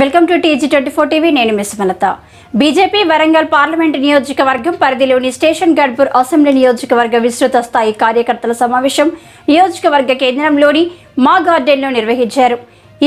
Welcome to TG twenty four TV. నేను మిస్ మనత బీజేపీ వరంగల్ పార్లమెంటు నియోజకవర్గం పరిధిలోని స్టేషన్ గడ్పూర్ అసెంబ్లీ నియోజకవర్గ విస్తృత స్థాయి కార్యకర్తల సమావేశం నియోజకవర్గ కేంద్రంలోని మా గార్డెన్లో నిర్వహించారు.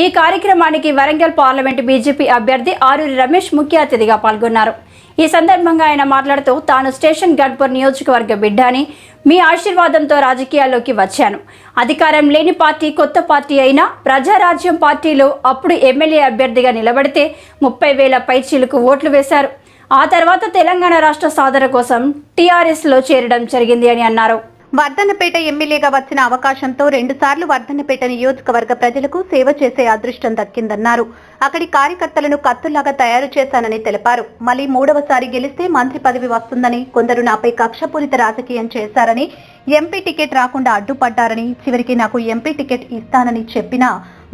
ఈ కార్యక్రమానికి వరంగల్ పార్లమెంటు బీజేపీ అభ్యర్థి ఆరూరి రమేష్ ముఖ్య అతిథిగా పాల్గొన్నారు. ఈ సందర్భంగా ఆయన మాట్లాడుతూ తాను స్టేషన్ గడ్పూర్ నియోజకవర్గ బిడ్డ అని మీ ఆశీర్వాదంతో రాజకీయాల్లోకి వచ్చాను. అధికారం లేని పార్టీ కొత్త పార్టీ అయినా ప్రజారాజ్యం పార్టీలో అప్పుడు ఎమ్మెల్యే అభ్యర్థిగా నిలబడితే ముప్పై వేల పైచీలకు ఓట్లు వేశారు. ఆ తర్వాత తెలంగాణ రాష్ట్ర సాధన కోసం టీఆర్ఎస్లో చేరడం జరిగింది అని అన్నారు. వర్ధన్నపేట ఎమ్మెల్యేగా వచ్చిన అవకాశంతో రెండుసార్లు వర్ధన్నపేట నియోజకవర్గ ప్రజలకు సేవ చేసే అదృష్టం దక్కిందన్నారు. అక్కడి కార్యకర్తలను కత్తుల్లాగా తయారు చేశానని తెలిపారు. మళ్ళీ మూడవసారి గెలిస్తే మంత్రి పదవి వస్తుందని కొందరు నాపై కక్షపూరిత రాజకీయం చేశారని ఎంపీ టికెట్ రాకుండా అడ్డుపడ్డారని చివరికి నాకు ఎంపీ టికెట్ ఇస్తానని చెప్పినా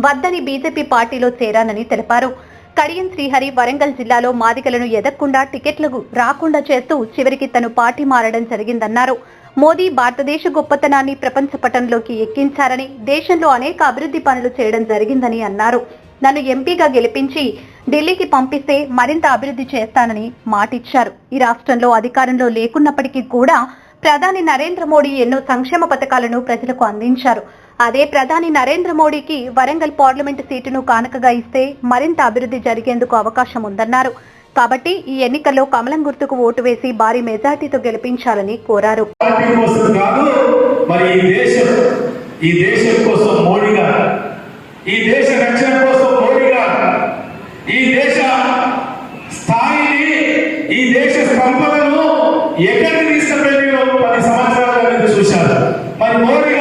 వద్దని బీజేపీ పార్టీలో చేరానని తెలిపారు. కడియం శ్రీహరి వరంగల్ జిల్లాలో మాదికలను ఎదక్కుండా టికెట్లకు రాకుండా చేస్తూ చివరికి తను పార్టీ మారడం జరిగిందన్నారు. మోదీ భారతదేశ గొప్పతనాన్ని ప్రపంచ పటంలోకి ఎక్కించారని దేశంలో అనేక అభివృద్ధి పనులు చేయడం జరిగిందని అన్నారు. నన్ను ఎంపీగా గెలిపించి ఢిల్లీకి పంపిస్తే మరింత అభివృద్ధి చేస్తానని మాటిచ్చారు. ఈ రాష్ట్రంలో అధికారంలో లేకున్నప్పటికీ కూడా ప్రధాని నరేంద్ర మోడీ ఎన్నో సంక్షేమ పథకాలను ప్రజలకు అందించారు. అదే ప్రధాని నరేంద్ర మోడీకి వరంగల్ పార్లమెంటు సీటును కానుకగా ఇస్తే మరింత అభివృద్ధి జరిగేందుకు అవకాశం ఉందన్నారు కాబట్టి ఈ ఎన్నికల్లో కమలం గుర్తుకు ఓటు వేసి భారీ మెజార్టీతో గెలిపించాలని కోరారు. ఈ దేశం కోసం ఈ దేశ రక్షణ కోసం ఈ దేశ స్థాయిని ఈ దేశ సంపదను ఎక్కడికి పది చూశారు. మరి మోడీ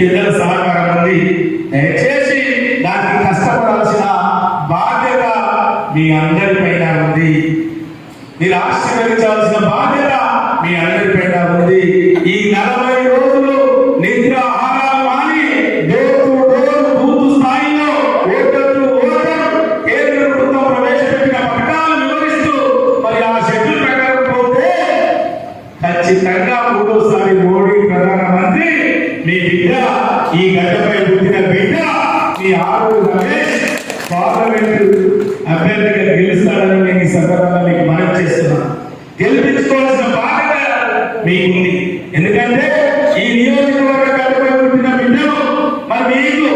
పిల్లల సహకారం ఉంది. దయచేసి దానికి కష్టపడాల్సిన బాధ్యత మీ అందరిపైన ఉంది. మీరు ఆశీర్వదించాల్సిన బాధ్యత మీ అందరిపైన ఉంది. ఈ నలభై రోజులు నిద్ర ఆహారాలు అని డోర్ టు డోర్ బూత్ స్థాయిలో ఓటర్ టు ఓటర్ కేంద్ర ప్రభుత్వం ప్రవేశపెట్టిన పథకాలు వివరిస్తూ మరి ఆ షెడ్యూల్ ప్రకారం పోతే ఖచ్చితంగా మూడోసారి మోడీ నీ బిడ్డ ఈ గడ్డపై పుట్టిన బిడ్డ నీ ఆరు రమేష్ అభ్యర్థిగా గెలుస్తాడని నేను ఈ సందర్భంగా మీకు మనం చేస్తున్నాను గెలిపించుకోవాల్సిన బాధ్యత మీకుంది. ఎందుకంటే ఈ నియోజకవర్గ గడ్డపై పుట్టిన బిడ్డను మరి మీకు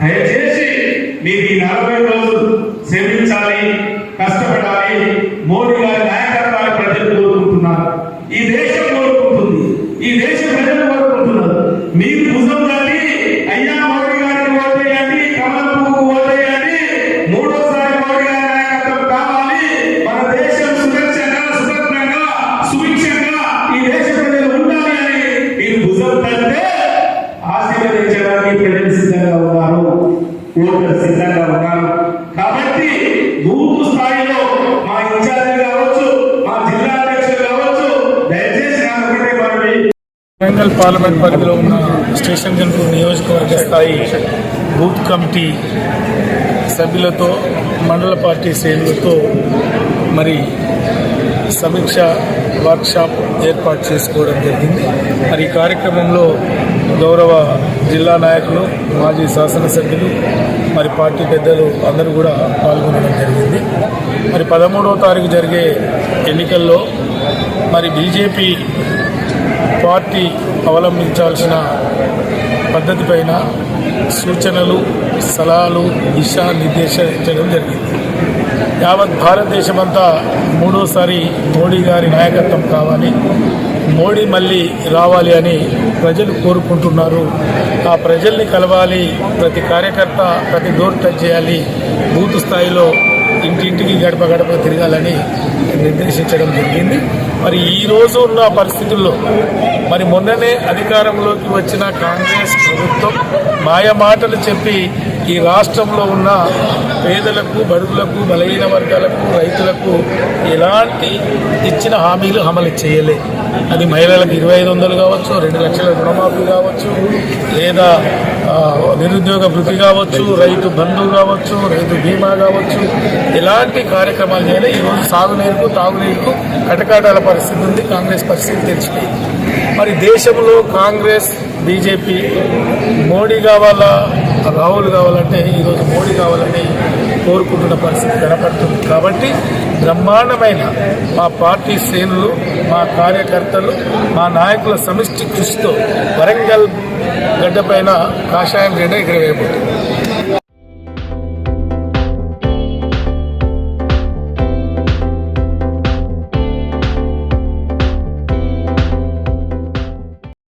దయచేసి మీరు ఈ నలభై రోజులు శ్రమించాలి కష్టపడాలి మోడీ వరంగల్ పార్లమెంట్ పరిధిలో ఉన్న స్టేషన్ జనరల్ నియోజకవర్గ స్థాయి బూత్ కమిటీ సభ్యులతో మండల పార్టీ శ్రేణులతో మరి సమీక్ష వర్క్షాప్ ఏర్పాటు చేసుకోవడం జరిగింది. మరి ఈ కార్యక్రమంలో గౌరవ జిల్లా నాయకులు మాజీ శాసనసభ్యులు మరి పార్టీ పెద్దలు అందరూ కూడా పాల్గొనడం జరిగింది. మరి పదమూడవ తారీఖు జరిగే ఎన్నికల్లో మరి బీజేపీ పార్టీ అవలంబించాల్సిన పద్ధతిపైన సూచనలు సలహాలు దిశా నిర్దేశించడం జరిగింది. యావత్ భారతదేశమంతా మూడోసారి మోడీ గారి నాయకత్వం కావాలి మోడీ మళ్ళీ రావాలి అని ప్రజలు కోరుకుంటున్నారు. ఆ ప్రజల్ని కలవాలి ప్రతి కార్యకర్త ప్రతి డోర్ టచ్ చేయాలి బూత్ స్థాయిలో ఇంటింటికి గడప గడప తిరగాలని నిర్దేశించడం జరిగింది. మరి ఈ రోజు ఉన్న పరిస్థితుల్లో మరి మొన్ననే అధికారంలోకి వచ్చిన కాంగ్రెస్ ప్రభుత్వం మాయమాటలు చెప్పి ఈ రాష్ట్రంలో ఉన్న పేదలకు బడుగులకు బలహీన వర్గాలకు రైతులకు ఎలాంటి ఇచ్చిన హామీలు అమలు చేయలే. అది మహిళలకు ఇరవై ఐదు వందలు కావచ్చు రెండు లక్షల రుణమాఫీ కావచ్చు లేదా నిరుద్యోగ వృత్తి కావచ్చు రైతు బంధు కావచ్చు రైతు బీమా కావచ్చు ఎలాంటి కార్యక్రమాలు చేయాలి? ఈరోజు సాగునీరుకు తాగునీరుకు కటకాటాల పరిస్థితి ఉంది కాంగ్రెస్ పరిస్థితి తెలిసిపోయింది. మరి దేశంలో కాంగ్రెస్ బీజేపీ మోడీ కావాలా? రాహుల్ కావాలంటే ఈరోజు మోడీ కావాలని కోరుకుంటున్న పరిస్థితి కనపడుతుంది. కాబట్టి బ్రహ్మాండమైన మా పార్టీ శ్రేణులు మా కార్యకర్తలు మా నాయకుల సమిష్టి కృషితో వరంగల్ గడ్డపైన కాషాయం జెండా ఎగరవేయబోతుంది.